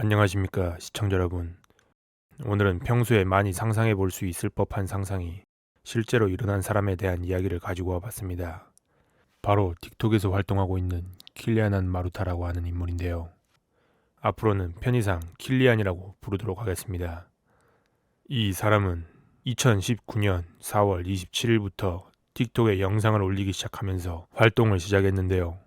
안녕하십니까 시청자 여러분. 오늘은 평소에 많이 상상해 볼 수 있을 법한 상상이 실제로 일어난 사람에 대한 이야기를 가지고 와봤습니다. 바로 틱톡에서 활동하고 있는 킬리안한 마루타라고 하는 인물인데요. 앞으로는 편의상 킬리안이라고 부르도록 하겠습니다. 이 사람은 2019년 4월 27일부터 틱톡에 영상을 올리기 시작하면서 활동을 시작했는데요.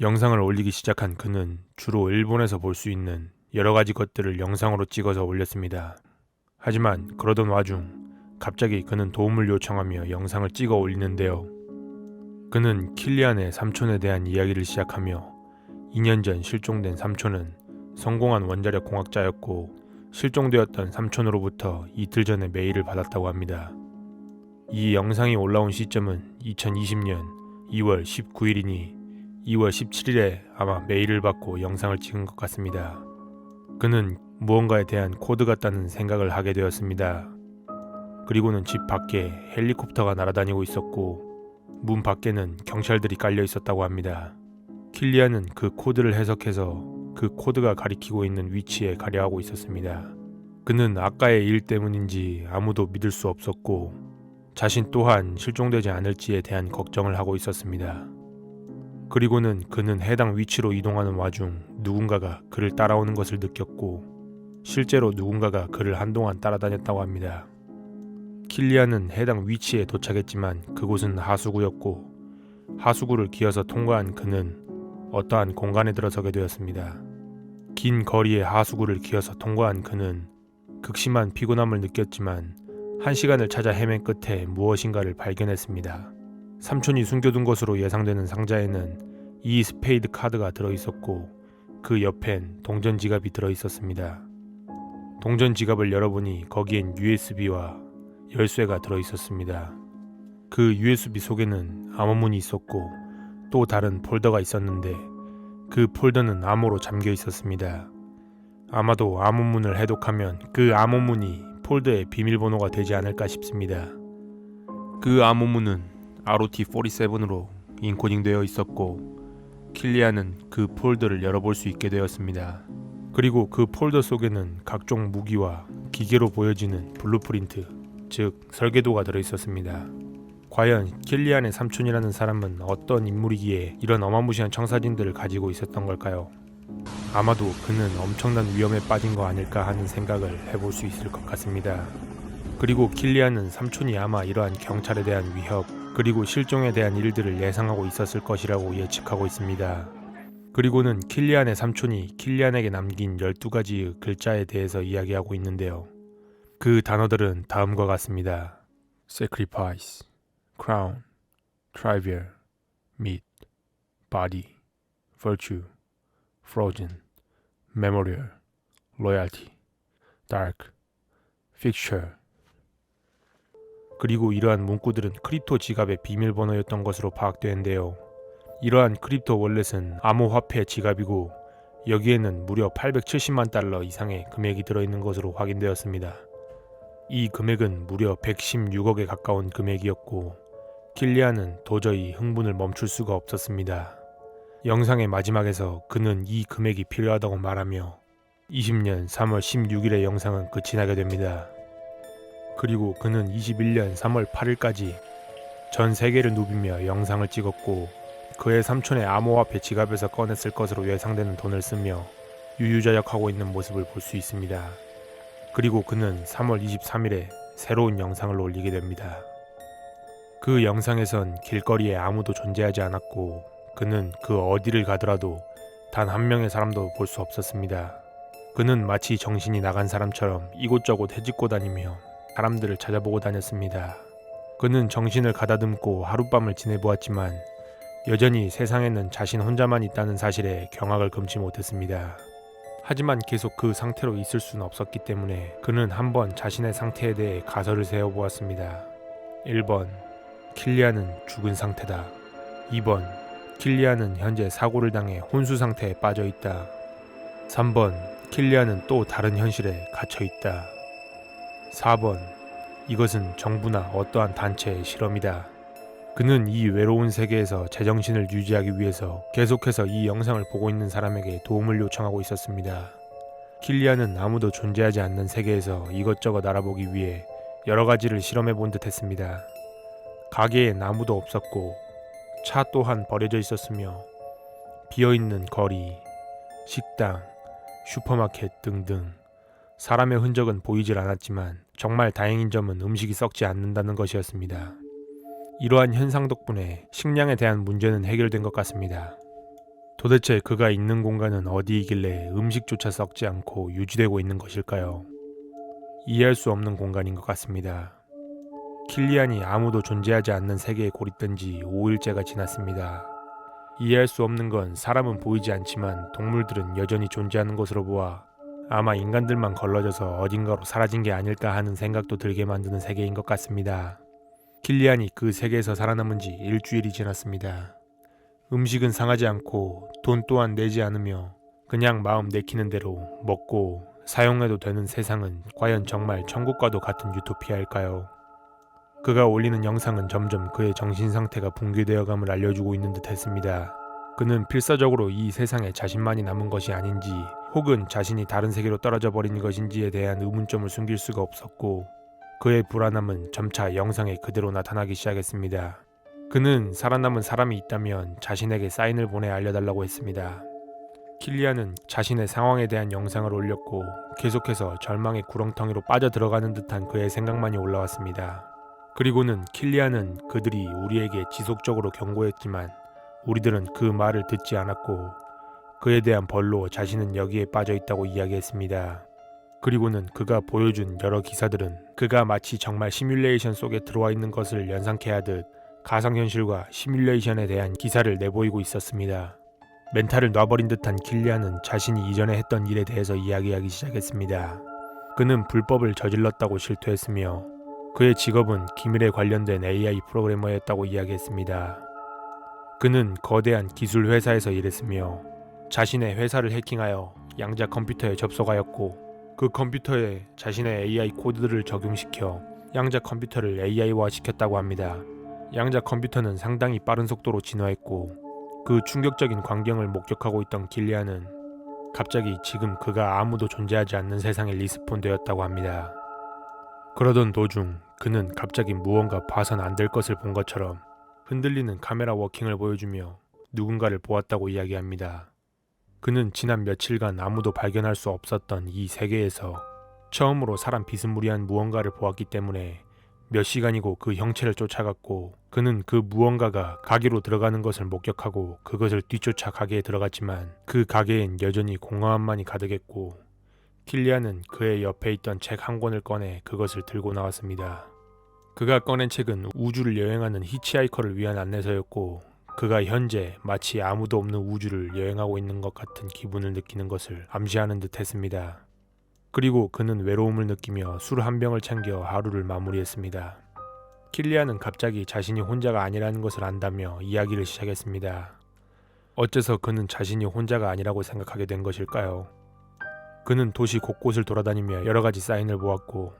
영상을 올리기 시작한 그는 주로 일본에서 볼 수 있는 여러 가지 것들을 영상으로 찍어서 올렸습니다. 하지만 그러던 와중 갑자기 그는 도움을 요청하며 영상을 찍어 올리는데요. 그는 킬리안의 삼촌에 대한 이야기를 시작하며 2년 전 실종된 삼촌은 성공한 원자력 공학자였고 실종되었던 삼촌으로부터 이틀 전에 메일을 받았다고 합니다. 이 영상이 올라온 시점은 2020년 2월 19일이니 2월 17일에 아마 메일을 받고 영상을 찍은 것 같습니다. 그는 무언가에 대한 코드 같다는 생각을 하게 되었습니다. 그리고는 집 밖에 헬리콥터가 날아다니고 있었고 문 밖에는 경찰들이 깔려 있었다고 합니다. 킬리안은 그 코드를 해석해서 그 코드가 가리키고 있는 위치에 가려 하고 있었습니다. 그는 아까의 일 때문인지 아무도 믿을 수 없었고 자신 또한 실종되지 않을지에 대한 걱정을 하고 있었습니다. 그리고는 그는 해당 위치로 이동하는 와중 누군가가 그를 따라오는 것을 느꼈고 실제로 누군가가 그를 한동안 따라다녔다고 합니다. 킬리안은 해당 위치에 도착했지만 그곳은 하수구였고 하수구를 기어서 통과한 그는 어떠한 공간에 들어서게 되었습니다. 긴 거리의 하수구를 기어서 통과한 그는 극심한 피곤함을 느꼈지만 한 시간을 찾아 헤맨 끝에 무엇인가를 발견했습니다. 삼촌이 숨겨둔 것으로 예상되는 상자에는 이 스페이드 카드가 들어있었고 그 옆엔 동전 지갑이 들어 있었습니다. 동전 지갑을 열어보니 거기엔 USB와 열쇠가 들어 있었습니다. 그 USB 속에는 암호문이 있었고 또 다른 폴더가 있었는데 그 폴더는 암호로 잠겨 있었습니다. 아마도 암호문을 해독하면 그 암호문이 폴더의 비밀번호가 되지 않을까 싶습니다. 그 암호문은 ROT47으로 인코딩되어 있었고 킬리안은 그 폴더를 열어볼 수 있게 되었습니다. 그리고 그 폴더 속에는 각종 무기와 기계로 보여지는 블루프린트, 즉 설계도가 들어 있었습니다. 과연 킬리안의 삼촌이라는 사람은 어떤 인물이기에 이런 어마무시한 청사진들을 가지고 있었던 걸까요? 아마도 그는 엄청난 위험에 빠진 거 아닐까 하는 생각을 해볼 수 있을 것 같습니다. 그리고 킬리안은 삼촌이 아마 이러한 경찰에 대한 위협, 그리고 실종에 대한 일들을 예상하고 있었을 것이라고 예측하고 있습니다. 그리고는 킬리안의 삼촌이 킬리안에게 남긴 12가지의 글자에 대해서 이야기하고 있는데요. 그 단어들은 다음과 같습니다. sacrifice, crown, trivial, meat, body, virtue, frozen, memorial, loyalty, dark, fixture, 그리고 이러한 문구들은 크립토 지갑의 비밀번호였던 것으로 파악되는데요. 이러한 크립토 월렛은 암호화폐 지갑이고 여기에는 무려 870만 달러 이상의 금액이 들어있는 것으로 확인되었습니다. 이 금액은 무려 116억에 가까운 금액이었고 킬리안은 도저히 흥분을 멈출 수가 없었습니다. 영상의 마지막에서 그는 이 금액이 필요하다고 말하며 20년 3월 16일의 영상은 끝이 나게 됩니다. 그리고 그는 21년 3월 8일까지 전 세계를 누비며 영상을 찍었고 그의 삼촌의 암호화폐 지갑에서 꺼냈을 것으로 예상되는 돈을 쓰며 유유자적하고 있는 모습을 볼 수 있습니다. 그리고 그는 3월 23일에 새로운 영상을 올리게 됩니다. 그 영상에선 길거리에 아무도 존재하지 않았고 그는 그 어디를 가더라도 단 한 명의 사람도 볼 수 없었습니다. 그는 마치 정신이 나간 사람처럼 이곳저곳 헤집고 다니며 사람들을 찾아보고 다녔습니다. 그는 정신을 가다듬고 하룻밤을 지내보았지만 여전히 세상에는 자신 혼자만 있다는 사실에 경악을 금치 못했습니다. 하지만 계속 그 상태로 있을 수는 없었기 때문에 그는 한번 자신의 상태에 대해 가설을 세워보았습니다. 1번 킬리안은 죽은 상태다. 2번 킬리안은 현재 사고를 당해 혼수 상태에 빠져 있다. 3번 킬리안은 또 다른 현실에 갇혀 있다. 4번 이것은 정부나 어떠한 단체의 실험이다. 그는 이 외로운 세계에서 제정신을 유지하기 위해서 계속해서 이 영상을 보고 있는 사람에게 도움을 요청하고 있었습니다. 킬리안은 아무도 존재하지 않는 세계에서 이것저것 알아보기 위해 여러 가지를 실험해 본 듯 했습니다. 가게엔 아무도 없었고 차 또한 버려져 있었으며 비어 있는 거리, 식당, 슈퍼마켓 등등 사람의 흔적은 보이질 않았지만 정말 다행인 점은 음식이 썩지 않는다는 것이었습니다. 이러한 현상 덕분에 식량에 대한 문제는 해결된 것 같습니다. 도대체 그가 있는 공간은 어디이길래 음식조차 썩지 않고 유지되고 있는 것일까요? 이해할 수 없는 공간인 것 같습니다. 킬리안이 아무도 존재하지 않는 세계에 고립된 지 5일째가 지났습니다. 이해할 수 없는 건 사람은 보이지 않지만 동물들은 여전히 존재하는 것으로 보아 아마 인간들만 걸러져서 어딘가로 사라진 게 아닐까 하는 생각도 들게 만드는 세계인 것 같습니다. 킬리안이 그 세계에서 살아남은 지 일주일이 지났습니다. 음식은 상하지 않고 돈 또한 내지 않으며 그냥 마음 내키는 대로 먹고 사용해도 되는 세상은 과연 정말 천국과도 같은 유토피아일까요? 그가 올리는 영상은 점점 그의 정신 상태가 붕괴되어감을 알려주고 있는 듯 했습니다. 그는 필사적으로 이 세상에 자신만이 남은 것이 아닌지 혹은 자신이 다른 세계로 떨어져 버린 것인지에 대한 의문점을 숨길 수가 없었고 그의 불안함은 점차 영상에 그대로 나타나기 시작했습니다. 그는 살아남은 사람이 있다면 자신에게 사인을 보내 알려달라고 했습니다. 킬리안은 자신의 상황에 대한 영상을 올렸고 계속해서 절망의 구렁텅이로 빠져 들어가는 듯한 그의 생각만이 올라왔습니다. 그리고는 킬리안은 그들이 우리에게 지속적으로 경고했지만 우리들은 그 말을 듣지 않았고 그에 대한 벌로 자신은 여기에 빠져 있다고 이야기했습니다. 그리고는 그가 보여준 여러 기사들은 그가 마치 정말 시뮬레이션 속에 들어와 있는 것을 연상케 하듯 가상현실과 시뮬레이션에 대한 기사를 내보이고 있었습니다. 멘탈을 놔버린 듯한 킬리안은 자신이 이전에 했던 일에 대해서 이야기하기 시작했습니다. 그는 불법을 저질렀다고 실토했으며 그의 직업은 기밀에 관련된 AI 프로그래머였다고 이야기했습니다. 그는 거대한 기술 회사에서 일했으며 자신의 회사를 해킹하여 양자 컴퓨터에 접속하였고 그 컴퓨터에 자신의 AI 코드들을 적용시켜 양자 컴퓨터를 AI화 시켰다고 합니다. 양자 컴퓨터는 상당히 빠른 속도로 진화했고 그 충격적인 광경을 목격하고 있던 길리안은 갑자기 지금 그가 아무도 존재하지 않는 세상에 리스폰 되었다고 합니다. 그러던 도중 그는 갑자기 무언가 봐선 안 될 것을 본 것처럼 흔들리는 카메라 워킹을 보여주며 누군가를 보았다고 이야기합니다. 그는 지난 며칠간 아무도 발견할 수 없었던 이 세계에서 처음으로 사람 비스무리한 무언가를 보았기 때문에 몇 시간이고 그 형체를 쫓아갔고 그는 그 무언가가 가게로 들어가는 것을 목격하고 그것을 뒤쫓아 가게에 들어갔지만 그 가게엔 여전히 공허함만이 가득했고 킬리안은 그의 옆에 있던 책 한 권을 꺼내 그것을 들고 나왔습니다. 그가 꺼낸 책은 우주를 여행하는 히치하이커를 위한 안내서였고 그가 현재 마치 아무도 없는 우주를 여행하고 있는 것 같은 기분을 느끼는 것을 암시하는 듯 했습니다. 그리고 그는 외로움을 느끼며 술 한 병을 챙겨 하루를 마무리했습니다. 킬리안은 갑자기 자신이 혼자가 아니라는 것을 안다며 이야기를 시작했습니다. 어째서 그는 자신이 혼자가 아니라고 생각하게 된 것일까요? 그는 도시 곳곳을 돌아다니며 여러 가지 사인을 보았고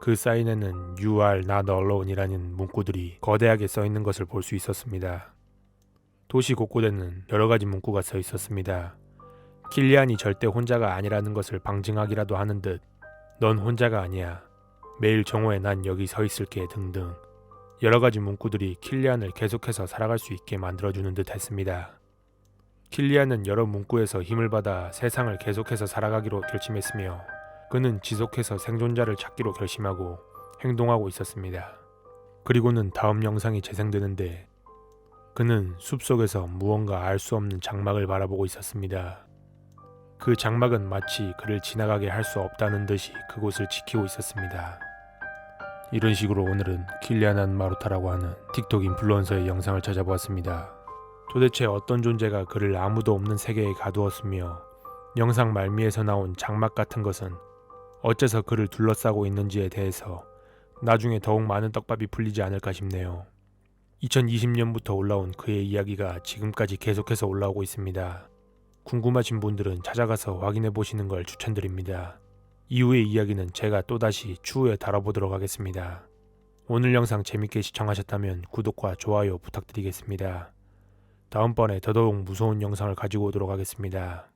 그 사인에는 You are not alone이라는 문구들이 거대하게 써 있는 것을 볼 수 있었습니다. 도시 곳곳에는 여러 가지 문구가 써 있었습니다. 킬리안이 절대 혼자가 아니라는 것을 방증하기라도 하는 듯, 넌 혼자가 아니야. 매일 정오에 난 여기 서 있을게 등등. 여러 가지 문구들이 킬리안을 계속해서 살아갈 수 있게 만들어주는 듯 했습니다. 킬리안은 여러 문구에서 힘을 받아 세상을 계속해서 살아가기로 결심했으며 그는 지속해서 생존자를 찾기로 결심하고 행동하고 있었습니다. 그리고는 다음 영상이 재생되는데 그는 숲속에서 무언가 알 수 없는 장막을 바라보고 있었습니다. 그 장막은 마치 그를 지나가게 할 수 없다는 듯이 그곳을 지키고 있었습니다. 이런 식으로 오늘은 킬리아난 마루타라고 하는 틱톡 인플루언서의 영상을 찾아보았습니다. 도대체 어떤 존재가 그를 아무도 없는 세계에 가두었으며 영상 말미에서 나온 장막 같은 것은 어째서 그를 둘러싸고 있는지에 대해서 나중에 더욱 많은 떡밥이 풀리지 않을까 싶네요. 2020년부터 올라온 그의 이야기가 지금까지 계속해서 올라오고 있습니다. 궁금하신 분들은 찾아가서 확인해 보시는 걸 추천드립니다. 이후의 이야기는 제가 또다시 추후에 다뤄보도록 하겠습니다. 오늘 영상 재밌게 시청하셨다면 구독과 좋아요 부탁드리겠습니다. 다음번에 더더욱 무서운 영상을 가지고 오도록 하겠습니다.